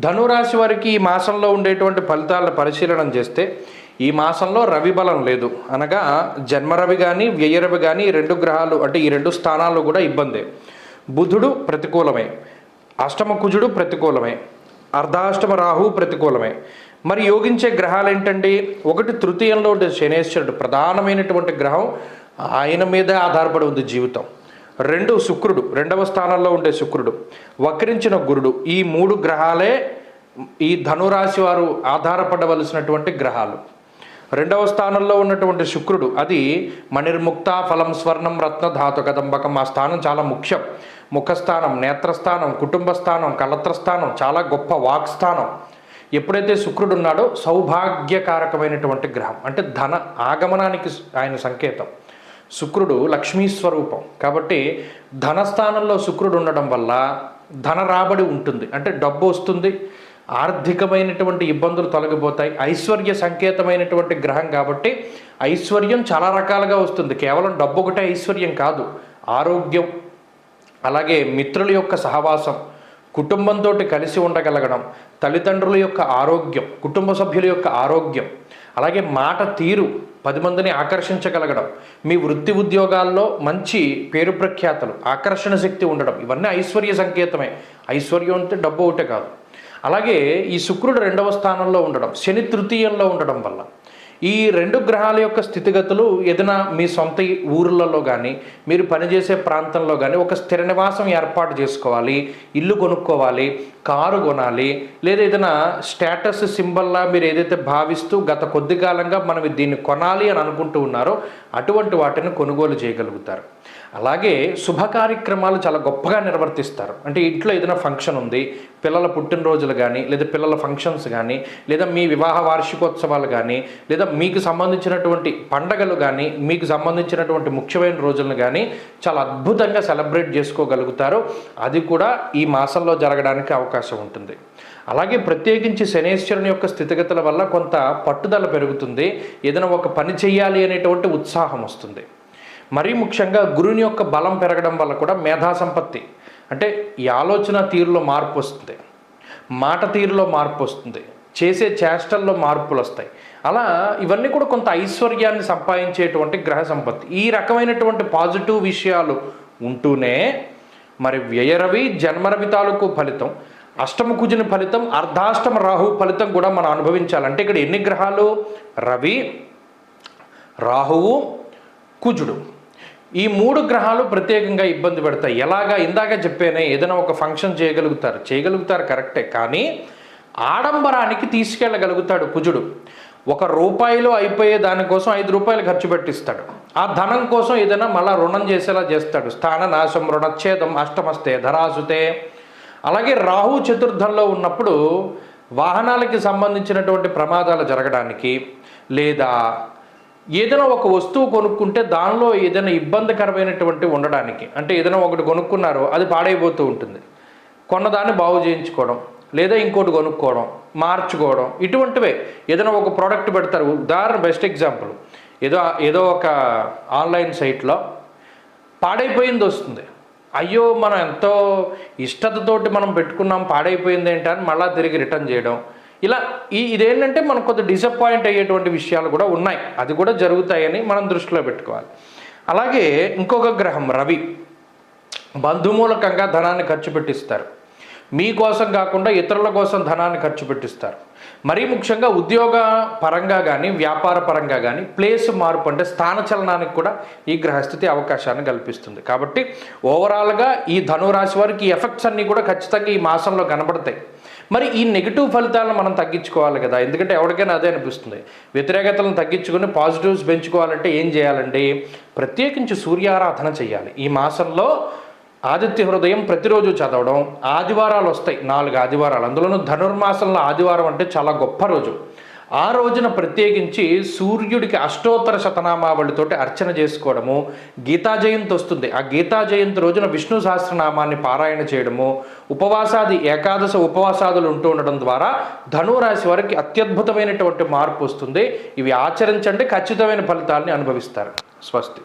ధనురాశి వారికి ఈ మాసంలో ఉండేటువంటి ఫలితాలను పరిశీలన చేస్తే ఈ మాసంలో రవి బలం లేదు. అనగా జన్మరవి కానీ వ్యయరవి కానీ ఈ రెండు గ్రహాలు అంటే ఈ రెండు స్థానాలు కూడా ఇబ్బందే. బుధుడు ప్రతికూలమే. అష్టమ కుజుడు ప్రతికూలమే. అర్ధాష్టమ రాహు ప్రతికూలమే. మరి యోగించే గ్రహాలు ఏంటండి? ఒకటి తృతీయంలో శనేశ్వరుడు ప్రధానమైనటువంటి గ్రహం. ఆయన మీదే ఆధారపడి ఉంది జీవితం. రెండు శుక్రుడు రెండవ స్థానంలో ఉండే శుక్రుడు వక్రించిన గురుడు ఈ మూడు గ్రహాలే ఈ ధనురాశి వారు ఆధారపడవలసినటువంటి గ్రహాలు. రెండవ స్థానంలో ఉన్నటువంటి శుక్రుడు అది మణిర్ముక్త ఫలం స్వర్ణం రత్న ధాతు కదంబకం ఆ స్థానం చాలా ముఖ్యం. ముఖస్థానం నేత్రస్థానం కుటుంబ స్థానం కలత్రస్థానం చాలా గొప్ప వాక్ స్థానం ఎప్పుడైతే శుక్రుడు ఉన్నాడో సౌభాగ్యకారకమైనటువంటి గ్రహం అంటే ధన ఆగమనానికి ఆయన సంకేతం. శుక్రుడు లక్ష్మీ స్వరూపం. కాబట్టి ధనస్థానంలో శుక్రుడు ఉండడం వల్ల ధన రాబడి ఉంటుంది. అంటే డబ్బు వస్తుంది. ఆర్థికమైనటువంటి ఇబ్బందులు తొలగిపోతాయి. ఐశ్వర్య సంకేతమైనటువంటి గ్రహం కాబట్టి ఐశ్వర్యం చాలా రకాలుగా వస్తుంది. కేవలం డబ్బు ఒకటే ఐశ్వర్యం కాదు. ఆరోగ్యం అలాగే మిత్రుల యొక్క సహవాసం కుటుంబంతో కలిసి ఉండగలగడం తల్లిదండ్రుల యొక్క ఆరోగ్యం కుటుంబ సభ్యుల యొక్క ఆరోగ్యం అలాగే మాట తీరు పది మందిని ఆకర్షించగలగడం మీ వృత్తి ఉద్యోగాల్లో మంచి పేరు ప్రఖ్యాతలు ఆకర్షణ శక్తి ఉండడం ఇవన్నీ ఐశ్వర్య సంకేతమే. ఐశ్వర్యం అంటే డబ్బు ఒకటే కాదు. అలాగే ఈ శుక్రుడు రెండవ స్థానంలో ఉండడం శని తృతీయంలో ఉండడం వల్ల ఈ రెండు గ్రహాల యొక్క స్థితిగతులు ఏదైనా మీ సొంత ఊర్లలో కానీ మీరు పనిచేసే ప్రాంతంలో కానీ ఒక స్థిర నివాసం ఏర్పాటు చేసుకోవాలి ఇల్లు కొనుక్కోవాలి కారు కొనాలి లేదా ఏదైనా స్టేటస్ సింబల్లా మీరు ఏదైతే భావిస్తూ గత కొద్ది కాలంగా మనం దీన్ని కొనాలి అని అనుకుంటూ ఉన్నారో అటువంటి వాటిని కొనుగోలు చేయగలుగుతారు. అలాగే శుభ కార్యక్రమాలు చాలా గొప్పగా నిర్వర్తిస్తారు. అంటే ఇంట్లో ఏదైనా ఫంక్షన్ ఉంది పిల్లల పుట్టినరోజులు కానీ లేదా పిల్లల ఫంక్షన్స్ కానీ లేదా మీ వివాహ వార్షికోత్సవాలు కానీ లేదా మీకు సంబంధించినటువంటి పండగలు కానీ మీకు సంబంధించినటువంటి ముఖ్యమైన రోజులను కానీ చాలా అద్భుతంగా సెలబ్రేట్ చేసుకోగలుగుతారు. అది కూడా ఈ మాసంలో జరగడానికి అవకాశం ఉంటుంది. అలాగే ప్రత్యేకించి శనేశ్వరుని యొక్క స్థితిగతుల వల్ల కొంత పట్టుదల పెరుగుతుంది. ఏదైనా ఒక పని చేయాలి అనేటువంటి ఉత్సాహం వస్తుంది. మరీ ముఖ్యంగా గురుని యొక్క బలం పెరగడం వల్ల కూడా మేధా సంపత్తి అంటే ఈ ఆలోచన తీరులో మార్పు వస్తుంది. మాట తీరులో మార్పు వస్తుంది. చేసే చేష్టల్లో మార్పులు వస్తాయి. అలా ఇవన్నీ కూడా కొంత ఐశ్వర్యాన్ని సంపాదించేటువంటి గ్రహ సంపత్తి. ఈ రకమైనటువంటి పాజిటివ్ విషయాలు ఉంటూనే మరి వ్యయరవి జన్మరవి తాలూకు ఫలితం అష్టమ కుజుని ఫలితం అర్ధాష్టమ రాహు ఫలితం కూడా మనం అనుభవించాలి. అంటే ఇక్కడ ఎన్ని గ్రహాలు? రవి రాహువు కుజుడు. ఈ మూడు గ్రహాలు ప్రత్యేకంగా ఇబ్బంది పెడతాయి. ఎలాగా? ఇందాక చెప్పానే ఏదైనా ఒక ఫంక్షన్ చేయగలుగుతారు. చేయగలుగుతారు కరెక్టే కానీ ఆడంబరానికి తీసుకెళ్ళగలుగుతాడు కుజుడు. ఒక రూపాయిలో అయిపోయే దానికోసం ఐదు రూపాయలు ఖర్చు పెట్టిస్తాడు. ఆ ధనం కోసం ఏదైనా మళ్ళా రుణం చేసేలా చేస్తాడు. స్థాన నాశం రుణచ్ఛేదం అష్టమస్తే ధరాసుతే. అలాగే రాహు చతుర్థంలో ఉన్నప్పుడు వాహనాలకి సంబంధించినటువంటి ప్రమాదాలు జరగడానికి లేదా ఏదైనా ఒక వస్తువు కొనుక్కుంటే దానిలో ఏదైనా ఇబ్బందికరమైనటువంటి ఉండడానికి అంటే ఏదైనా ఒకటి కొనుక్కున్నారో అది పాడైపోతూ ఉంటుంది. కొన్నదాన్ని బాగు చేయించుకోవడం లేదా ఇంకోటి కొనుక్కోవడం మార్చుకోవడం ఇటువంటివే. ఏదైనా ఒక ప్రోడక్ట్ పెడతారు. ఉదాహరణ బెస్ట్ ఎగ్జాంపుల్ ఏదో ఏదో ఒక ఆన్లైన్ సైట్లో పాడైపోయింది వస్తుంది. అయ్యో మనం ఎంతో ఇష్టతతోటి మనం పెట్టుకున్నాం పాడైపోయింది ఏంటని మళ్ళీ తిరిగి రిటర్న్ చేయడం ఇలా ఈ ఇదేంటంటే మనకు కొంత డిసప్పాయింట్ అయ్యేటువంటి విషయాలు కూడా ఉన్నాయి. అది కూడా జరుగుతాయని మనం దృష్టిలో పెట్టుకోవాలి. అలాగే ఇంకొక గ్రహం రవి. బంధుమూలకంగా ధనాన్ని ఖర్చు పెట్టిస్తారు. మీకోసం కాకుండా ఇతరుల కోసం ధనాన్ని ఖర్చు పెట్టిస్తారు. మరీ ముఖ్యంగా ఉద్యోగ పరంగా కానీ వ్యాపార పరంగా కానీ ప్లేస్ మార్పు అంటే స్థానచలనానికి కూడా ఈ గ్రహస్థితి అవకాశాన్ని కల్పిస్తుంది. కాబట్టి ఓవరాల్గా ఈ ధనురాశి వారికి ఈ ఎఫెక్ట్స్ అన్నీ కూడా ఖచ్చితంగా ఈ మాసంలో కనబడతాయి. మరి ఈ నెగిటివ్ ఫలితాలను మనం తగ్గించుకోవాలి కదా. ఎందుకంటే ఎవరికైనా అదే అనిపిస్తుంది. వ్యతిరేకతలను తగ్గించుకుని పాజిటివ్స్ పెంచుకోవాలంటే ఏం చేయాలండి? ప్రత్యేకించి సూర్యారాధన చేయాలి. ఈ మాసంలో ఆదిత్య హృదయం ప్రతిరోజు చదవడం ఆదివారాలు వస్తాయి నాలుగు ఆదివారాలు. అందులోనూ ధనుర్మాసంలో ఆదివారం అంటే చాలా గొప్ప రోజు. ఆ రోజున ప్రత్యేకించి సూర్యుడికి అష్టోత్తర శతనామావళితోటి అర్చన చేసుకోవడము గీతా జయంతి వస్తుంది. ఆ గీతా జయంతి రోజున విష్ణు సహస్రనామాన్ని పారాయణ చేయడము ఉపవాసాది ఏకాదశ ఉపవాసాదులు ఉంటూ ఉండడం ద్వారా ధనురాశి వారికి అత్యద్భుతమైనటువంటి మార్పు వస్తుంది. ఇవి ఆచరించండి ఖచ్చితమైన ఫలితాలని అనుభవిస్తారు. స్వస్తి.